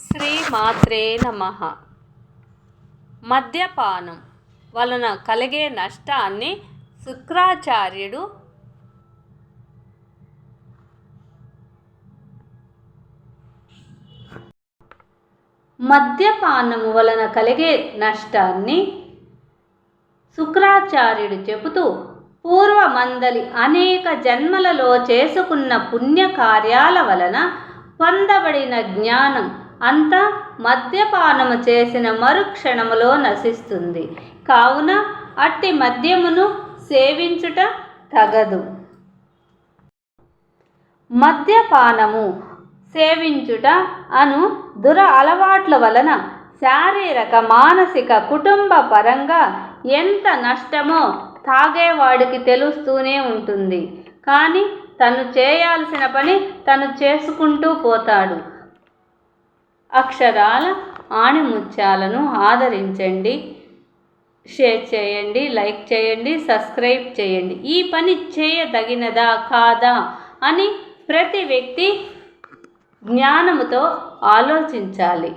శ్రీ మాత్రే నమ. మద్యపానం వలన కలిగే నష్టాన్ని శుక్రాచార్యుడు మద్యపానము వలన కలిగే నష్టాన్ని శుక్రాచార్యుడు చెబుతూ పూర్వమందలి అనేక జన్మలలో చేసుకున్న పుణ్యకార్యాల వలన పొందబడిన జ్ఞానం అంతా మద్యపానము చేసిన మరుక్షణములో నశిస్తుంది. కావున అట్టి మద్యమును సేవించుట తగదు. మద్యపానము సేవించుట అను దుర అలవాట్ల వలన శారీరక మానసిక కుటుంబ పరంగా ఎంత నష్టమో తాగేవాడికి తెలుస్తూనే ఉంటుంది. కానీ తను చేయాల్సిన పని తను చేసుకుంటూ పోతాడు. అక్షరాల ఆణిముత్యాలను ఆదరించండి. షేర్ చేయండి లైక్ చేయండి సబ్స్క్రైబ్ చేయండి. ఈ పని చేయదగినదా కాదా అని ప్రతి వ్యక్తి జ్ఞానముతో ఆలోచించాలి.